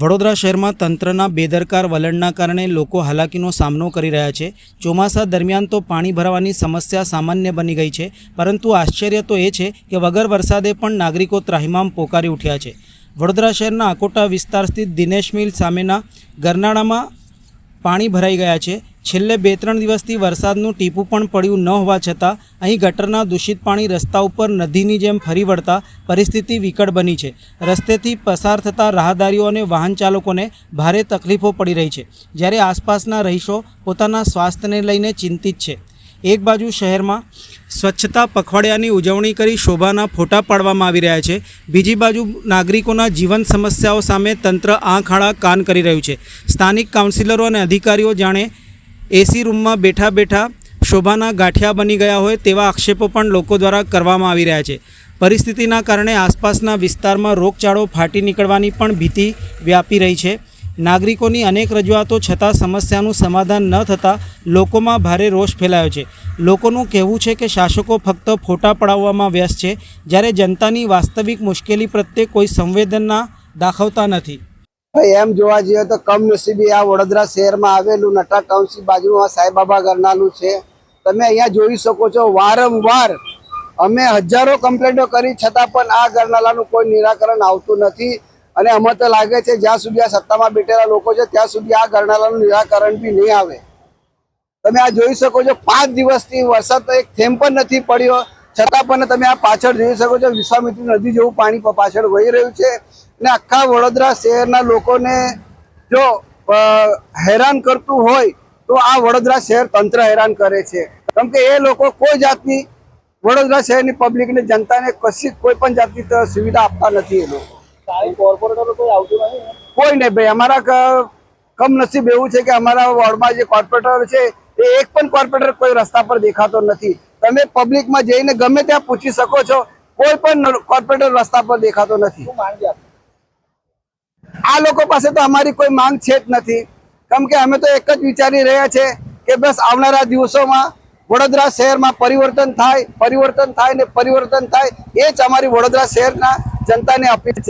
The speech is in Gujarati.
વડોદરા શહેરમાં તંત્રના બેદરકાર વલણના કારણે લોકો હાલાકીનો સામનો કરી રહ્યા છે. ચોમાસા દરમિયાન તો પાણી ભરાવાની સમસ્યા સામાન્ય બની ગઈ છે, પરંતુ આશ્ચર્ય તો એ છે કે વગર વરસાદે પણ નાગરિકો ત્રાહિમામ પોકારી ઉઠ્યા છે. વડોદરા શહેરના આકોટા વિસ્તાર સ્થિત દિનેશ મિલ સામેના ગરનાળામાં પાણી ભરાઈ ગયા છે. છેલ્લે બે ત્રણ દિવસથી વરસાદનું ટીપું પણ પડ્યું ન હોવા છતાં અહીં ગટરના દૂષિત પાણી રસ્તા ઉપર નદીની જેમ ફરી વળતા પરિસ્થિતિ વિકટ બની છે. રસ્તેથી પસાર થતા રાહદારીઓ અને વાહન ચાલકોને ભારે તકલીફો પડી રહી છે. જ્યારે આસપાસના રહીશો પોતાના સ્વાસ્થ્યને લઈને ચિંતિત છે. એક બાજુ શહેરમાં સ્વચ્છતા પખવાડિયાની ઉજવણી કરી શોભાના ફોટા પાડવામાં આવી રહ્યા છે. બીજી બાજુ નાગરિકોના જીવન સમસ્યાઓ સામે તંત્ર આંખ આડા કાન કરી રહ્યું છે. સ્થાનિક કાઉન્સિલરો અને અધિકારીઓ જાણે એસી રૂમમાં બેઠા બેઠા શોભાના ગાંઠિયા બની ગયા હોય તેવા આક્ષેપો પણ લોકો દ્વારા કરવામાં આવી રહ્યા છે. પરિસ્થિતિના કારણે આસપાસના વિસ્તારમાં રોગચાળો ફાટી નીકળવાની પણ ભીતિ વ્યાપી રહી છે. નાગરિકોની અનેક રજૂઆતો છતાં સમસ્યાનું સમાધાન ન થતાં લોકોમાં ભારે રોષ ફેલાયો છે. લોકોનું કહેવું છે કે શાસકો ફક્ત ફોટા પડાવવામાં વ્યસ્ત છે, જ્યારે જનતાની વાસ્તવિક મુશ્કેલી પ્રત્યે કોઈ સંવેદના દાખવતા નથી. એમ જોવા જઈએ તો કમનસીબી આ વડોદરા શહેરમાં આવેલું નટા કાઉન્સિલ બાજુમાં સાંઈબાબા ગરનાલું છે. તમે અહીંયા જોઈ શકો છો, વારંવાર અમે હજારો કમ્પ્લેન્ટો કરી, છતાં પણ આ ગરનાલાનું કોઈ નિરાકરણ આવતું નથી. અને અમે તો લાગે છે, જ્યાં સુધી આ સત્તામાં બેઠેલા લોકો છે, ત્યાં સુધી આ ગરનાલાનું નિરાકરણ બી નહીં આવે. તમે આ જોઈ શકો છો, પાંચ દિવસથી વરસાદ તો એક થેમ પણ નથી પડ્યો. છતાં પણ તમે આ પાછળ જોઈ શકો છો, વિશ્વામિત્રી નદી જેવું પાણી પાછળ વહી રહ્યું છે. અને આખા વડોદરા શહેરના લોકોને જો હેરાન કરતું હોય તો આ વડોદરા શહેર તંત્ર હેરાન કરે છે. કેમ કે એ લોકો કોઈ જાતની વડોદરા શહેરની પબ્લિકને જનતાને કશી કોઈ પણ જાતની સુવિધા આપતા નથી એ લોકો. કોઈ નહીં ભાઈ અમારા કમનસીબ એવું છે કે અમારા વોર્ડમાં જે કોર્પોરેટર છે એ એક પણ કોર્પોરેટર કોઈ રસ્તા પર દેખાતો નથી. તમે પબ્લિકમાં જઈને ગમે ત્યાં પૂછી શકો છો કોઈ પણ કોર્પોરેટર રસ્તા પર દેખાતો નથી. આ લોકો પાસે તો અમારી કોઈ માંગ છે જ નથી. કેમ કે અમે તો એક જ વિચારી રહ્યા છે કે બસ આવનારા દિવસોમાં વડોદરા શહેરમાં પરિવર્તન થાય પરિવર્તન થાય ને પરિવર્તન થાય, એ જ અમારી વડોદરા શહેરના જનતાને અપીલ છે.